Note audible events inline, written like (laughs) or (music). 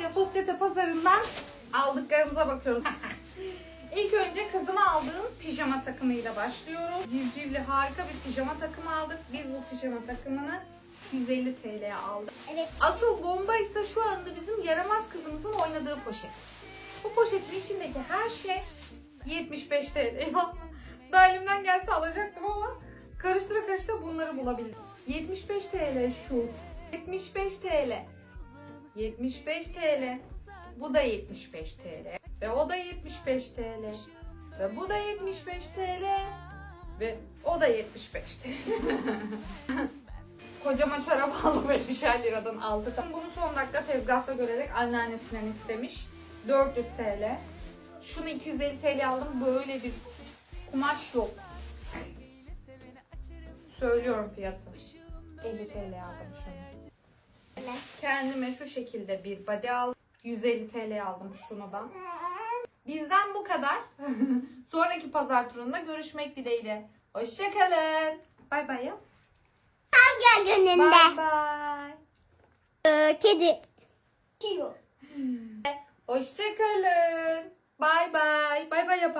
Antalya Sosyete Pazarı'ndan aldıklarımıza bakıyoruz. (laughs) İlk önce kızıma aldığım pijama takımıyla başlıyoruz. Civcivli harika bir pijama takımı aldık. Biz bu pijama takımını 150 TL'ye aldık. Evet. Asıl bomba ise şu anda bizim yaramaz kızımızın oynadığı poşet. Bu poşetin içindeki her şey 75 TL. (laughs) Daha elimden gelse alacaktım ama karıştıra karıştıra bunları bulabildim. 75 TL şu. 75 TL. 75 TL. Bu da 75 TL. Ve o da 75 TL. Ve bu da 75 TL. Ve o da 75 TL. (laughs) Kocama çorap aldım 5'er liradan aldık. Bunu son dakika tezgahta görerek anneannesinden istemiş. 400 TL. Şunu 250 TL aldım. Böyle bir kumaş yok. Söylüyorum fiyatı. 50 TL aldım şunu. Kendime şu şekilde bir body aldım. 150 TL aldım şunu da. Bizden bu kadar. (laughs) Sonraki pazar turunda görüşmek dileğiyle. Hoşçakalın. Bay bay ya. Gel önünde. Bay bay. Ee, kedi. Kedi. Hoşçakalın. Bay bay. Bay bay yap